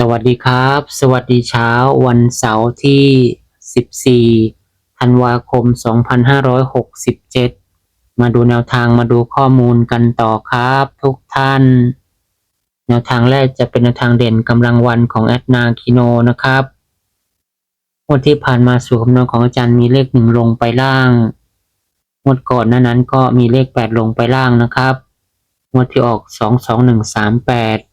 สวัสดีครับ สวัสดีเช้าวันเสาร์ที่ 14 ธันวาคม 2567 มาดูแนวทางมาดูข้อมูลกันต่อครับ ทุกท่าน แนวทางแรกจะเป็นแนวทางเด่นกำลังวันของแอดนาคิโนนะครับงวดที่ผ่านมาสู่คำนวณของอาจารย์มีเลขหนึ่งลงไปล่างงวดก่อนนั้นก็มีเลข 8 ลงไปล่างนะครับงวดที่ออก 22138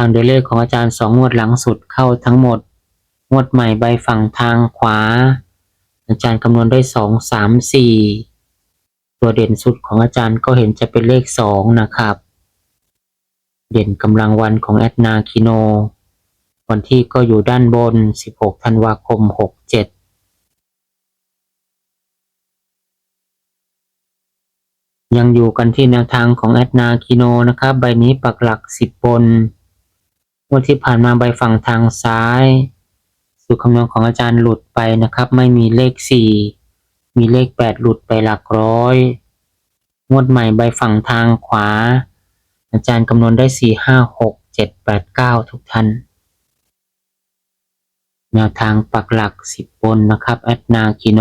ตามโดยเลขของอาจารย์สองงวดหลังสุดเข้าทั้งหมด งวดใหม่ใบฝั่งทางขวา อาจารย์คำนวณได้สองสามสี่ตัวเด่นสุดของอาจารย์ก็เห็นจะเป็นเลขสองนะครับ เด่นกำลังวันของแอดนาคิโน วันที่ก็อยู่ด้านบน 16 ธันวาคม 67ยังอยู่กันที่แนวทางของแอดนาคิโนนะครับ ใบนี้ปักหลัก 10 บน งวดที่ผ่านมาใบฝั่งทางซ้าย สูตรคำนวณของอาจารย์หลุดไปนะครับ ไม่มีเลข 4 มีเลข 8 หลุดไปหลักร้อย งวดใหม่ใบฝั่งทางขวา อาจารย์คำนวณได้ 4 5 6 7 8 9 ทุกท่านแนวทางปักหลัก 10 บนนะครับ แอดนาคิโน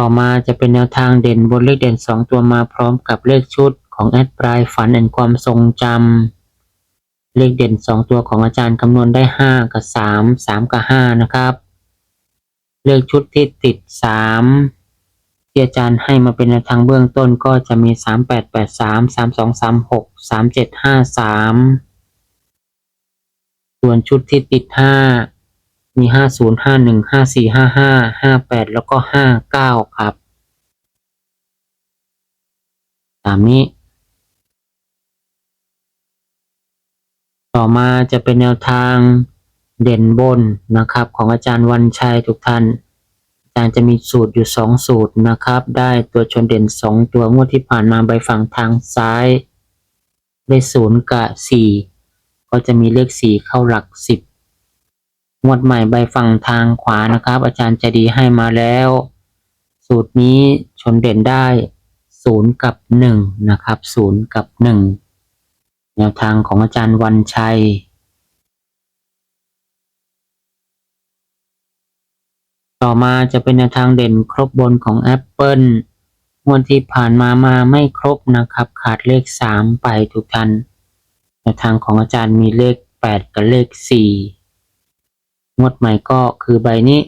ต่อมาจะเป็นแนวทางเด่นบนเลขเด่น 2 ตัวมาพร้อมกับเลขชุดของแอดปลายฝันแอนความทรงจำเลขเด่น 2 ตัวของอาจารย์คำนวณได้ 5 กับ 3 3 กับ 5 นะครับ เลขชุดที่ติด 3 ที่อาจารย์ให้มาเป็นแนวทางเบื้องต้นก็จะมี 3 8 8 3 3 2 3 6 3 7 5 3ส่วนชุดที่ติด5มี50 51 54 55 58แล้วก็59ครับ ตามนี้ ต่อมาจะเป็นแนวทางเด่นบนนะครับ ของอาจารย์วันชัยทุกท่านอาจารย์จะมีสูตรอยู่ 2 สูตรนะครับ ได้ตัวชนเด่น 2 ตัวงวดที่ผ่านมาใบฝั่งทางซ้าย ได้ 0 กับ 4 ก็จะมีเลข 4 เข้าหลัก 10 งวดใหม่ใบฝั่งทางขวานะครับ อาจารย์จะดีให้มาแล้ว สูตรนี้ชนเด่นได้0กับ1นะครับ0กับ1แนวทางของอาจารย์วันชัย ต่อมาจะเป็นแนวทางเด่นครบบนของ Apple งวดที่ผ่านมามาไม่ครบนะครับ ขาดเลข 3 ไปทุกท่านแนวทางของอาจารย์มีเลข 8 กับเลข 4 งวดใหม่ก็คือใบนี้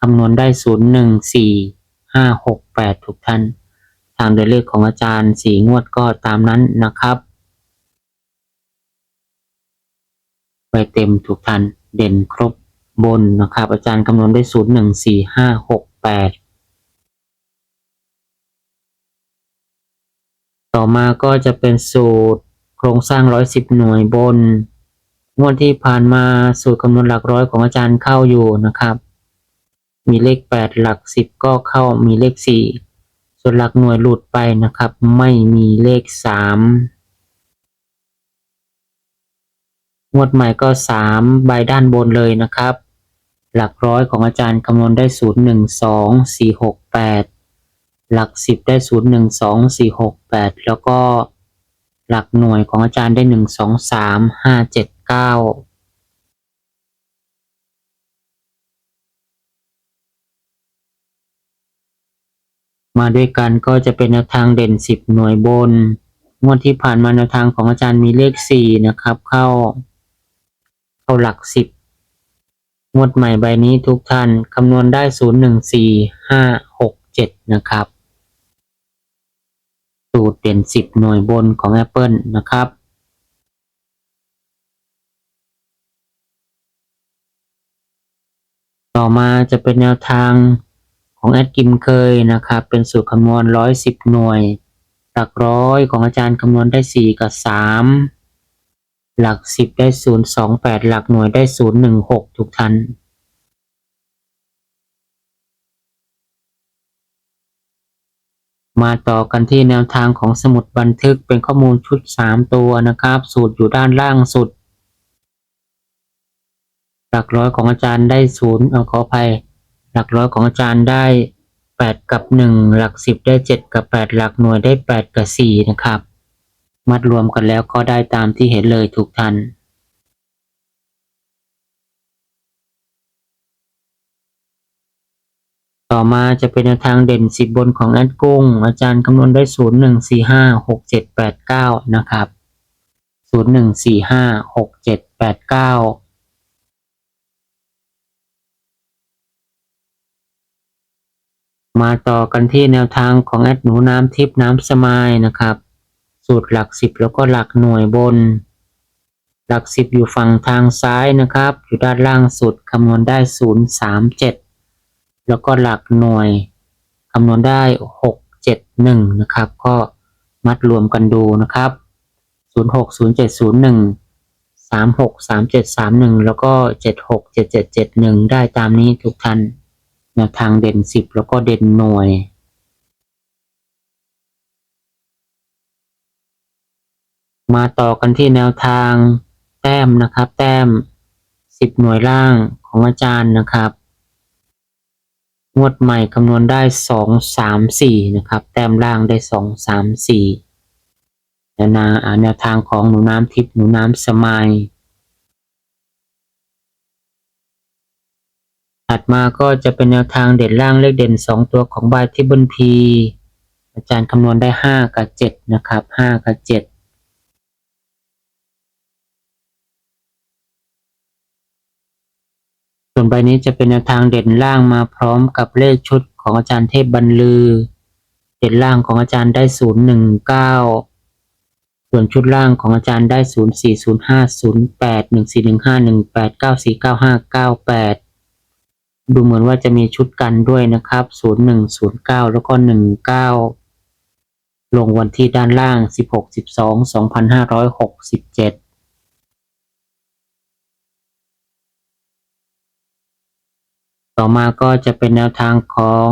คำนวณได้ 0 1 4 5 6 8 ทุกท่านทางโดยเลขของอาจารย์สีงวดก็ตามนั้นนะครับไปเต็มทุกท่านเด่นครบบนนะครับ อาจารย์คำนวณได้ 0 1 4 5 6 8 ต่อมาก็จะเป็นสูตรโครงสร้าง 110 หน่วยบน งวดที่ผ่านมาสูตรคำนวณหลักร้อยของอาจารย์เข้าอยู่นะครับ มีเลข 8 หลัก 10 ก็เข้ามีเลข 4 ส่วนหลักหน่วยหลุดไปนะครับ ไม่มีเลข 3 งวดใหม่ก็ 3 ใบด้านบนเลยนะครับ หลักร้อยของอาจารย์คำนวณได้ 0 1 2 4 6 8 หลัก 10 ได้ 0 1 2 4 6 8 แล้วก็หลักหน่วยของอาจารย์ได้ 1 2 3 5 7 9มาด้วยกันก็จะเป็นแนวทางเด่น 10 หน่วยบน งวดที่ผ่านมาแนวทางของอาจารย์มีเลข 4 นะครับ เข้า เข้าหลัก 10 งวดใหม่ใบนี้ทุกท่านคำนวณได้ 0 1 4 5 6 7 นะครับ สูตรเด่น 10 หน่วยบนของ Apple นะครับ ต่อมาจะเป็นแนวทางของแอดกิมเคยนะครับ เป็นสูตรคำนวณร้อยสิบหน่วย หลักร้อยของอาจารย์คำนวณได้สี่กับสามหลักสิบได้ศูนย์สองแปดหลักหน่วยได้ศูนย์หนึ่งหกทุกท่านมาต่อกันที่แนวทางของสมุดบันทึกเป็นข้อมูลชุด 3 ตัวนะครับ สูตรอยู่ด้านล่างสุด หลักร้อยของอาจารย์ได้ศูนย์เอาขออภัย หลักร้อยของอาจารย์ได้ 8 กับ 1 หลัก 10 ได้ 7 กับ 8 หลักหน่วยได้ 8 กับ 4 นะครับ มัดรวมกันแล้วก็ได้ตามที่เห็นเลยถูกทันต่อมาจะเป็นทางเด่น 10 บนของแอดกุ้ง อาจารย์คำนวณได้ 0 1 4 5 6 7 8 9 นะครับ 0 1 4 5 6 7 8 9 มาต่อกันที่แนวทางของแอดหนูน้ำทิพน้ำสมายนะครับ สูตรหลักสิบแล้วก็หลักหน่วยบน หลักสิบอยู่ฝั่งทางซ้ายนะครับ อยู่ด้านล่างสุดคำนวณได้ศูนย์สามเจ็ดแล้วก็หลักหน่วยคำนวณได้6 7 1นะครับ ก็มัดรวมกันดูนะครับ0 6 0 7 0 1 3 6 3 7 3 1แล้วก็7 6 7 7 7 1ได้ตามนี้ทุกท่าน แนวทางเด่น10แล้วก็เด่นหน่วย มาต่อกันที่แนวทางแต้มนะครับ แต้ม10หน่วยล่างของอาจารย์นะครับ งวดใหม่คำนวณได้สองสามสี่นะครับ แต้มล่างได้สองสามสี่แนวนาอ่าแนวทางของหนูน้ำทิพย์หนูน้ำสมัย ถัดมาก็จะเป็นแนวทางเด่นล่างเลขเด่น 2 ตัวของบายที่บนพีอาจารย์คำนวณได้ 5 กับ 7 นะครับ 5 กับ 7่วนใบนี้จะเป็นแนวทางเด่นล่างมาพร้อมกับเลขชุดของอาจารย์เทพบรรลือ เด่นล่างของอาจารย์ได้ 019 ส่วนชุดล่างของอาจารย์ได้ 0405 08 1415 1894 9598 ดูเหมือนว่าจะมีชุดกันด้วยนะครับศูนย์หนึ่งศูนย์เก้าแล้วก็หนึ่งเก้าลงวันที่ด้านล่างสิบหกสิบสองสองพันห้าร้อยหกสิบเจ็ดต่อมาก็จะเป็นแนวทางของ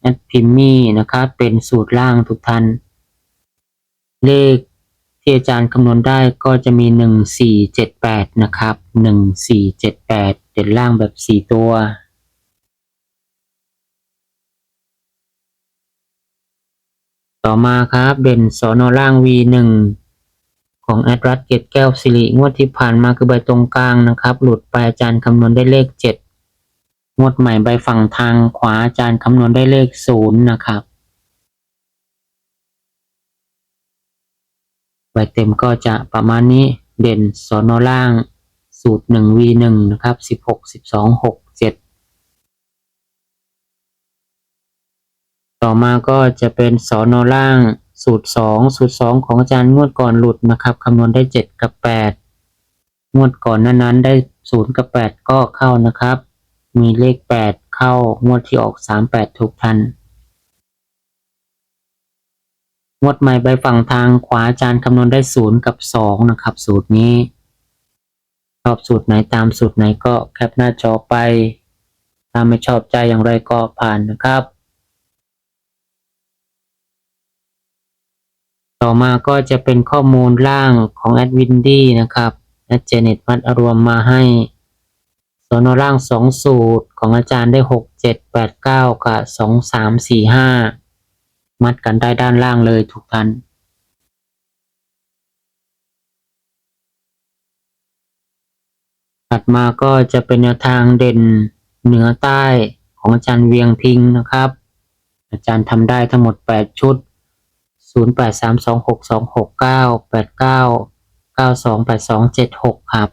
แอดพิมมี่นะครับ เป็นสูตรล่างทุกท่าน เลขที่อาจารย์คำนวณได้ก็จะมีหนึ่งสี่เจ็ดแปดนะครับหนึ่งสี่เจ็ดแปดเด่นล่างแบบสี่ตัว ต่อมาครับเด่นสอนอล่าง V1 ของแอดรัสเกตแก้วสิริงวดที่ผ่านมาคือใบตรงกลางนะครับ หลุดไปอาจารย์คำนวณได้เลข 7 งวดใหม่ใบฝั่งทางขวาอาจารย์คำนวณได้เลข 0 นะครับใบเต็มก็จะประมาณนี้เด่นสอนอล่างสูตร 1 V1 นะครับ 16 12 6 ต่อมาก็จะเป็นสอนอล่างสูตรสองสูตรสองของอาจารย์งวดก่อนหลุดนะครับคำนวณได้เจ็ดกับแปดงวดก่อนนั้นๆได้ศูนย์กับแปดก็เข้านะครับ มีเลขแปดเข้างวดที่ออกสามแปดทุกทัน งวดใหม่ใบฝั่งทางขวาอาจารย์คำนวณได้ศูนย์กับสองนะครับ สูตรนี้ชอบสูตรไหนตามสูตรไหนก็แคปหน้าจอไป ถ้าไม่ชอบใจอย่างไรก็ผ่านนะครับ ต่อมาก็จะเป็นข้อมูลล่างของแอดวินดี้นะครับแอดเจเน็ตมัดรวมมาให้สอนอล่างสองสูตรของอาจารย์ได้หกเจ็ดแปดเก้ากับสองสามสี่ห้ามัดกันได้ด้านล่างเลยทุกท่านถัดมาก็จะเป็นแนวทางเด่นเหนือใต้ของอาจารย์เวียงพิงนะครับ อาจารย์ทำได้ทั้งหมด 8 ชุด 0 8 3 2 6 2 6 9 8 9 9 2 8 2 7 6 ครับ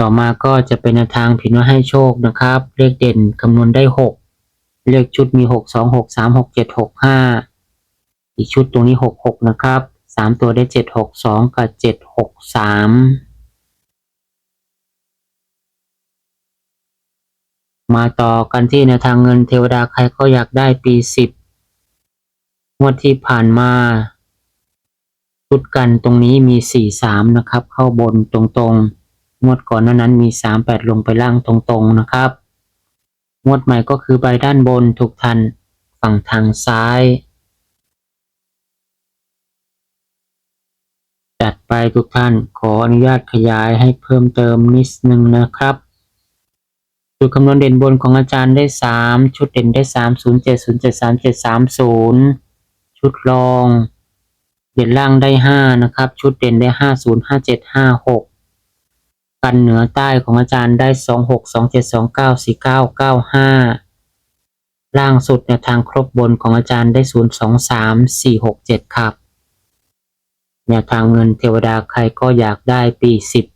ต่อมาก็จะเป็นทางผินว่าให้โชคนะครับ เลขเด่นคำนวณได้ 6 เลขชุดมี 6 2 6 3 6 7 6 5 อีกชุดตรงนี้ 6 6 นะครับ 3 ตัวได้ 7 6 2 กับ 7 6 3 มาต่อกันที่แนวทางเงินเทวดาใครก็อยากได้ปีสิบงวดที่ผ่านมาชุดกันตรงนี้มีสี่สามนะครับ เข้าบนตรงๆ งวดก่อนนานั้นมีสามแปดลงไปล่างตรงๆนะครับ งวดใหม่ก็คือใบด้านบนถูกทันฝั่งทางซ้าย จัดไปทุกท่านขออนุญาตขยายให้เพิ่มเติมนิดนึงนะครับ สูตคำนวณเด่นบนของอาจารย์ได้ 3 ชุดเด่นได้ 3 0 7 0 7 3 7 3 0 ชุดรอง เด่นล่างได้ 5 นะครับ ชุดเด่นได้ 5 0 5 7 5 6 กันเหนือใต้ของอาจารย์ได้ 2 6 2 7 2 9 4 9 9 5 ล่างสุดในทางครบบนของอาจารย์ได้ 0 2 3 4 6 7 ครับแนวทางเงินเทวดาใครก็อยากได้ปี 10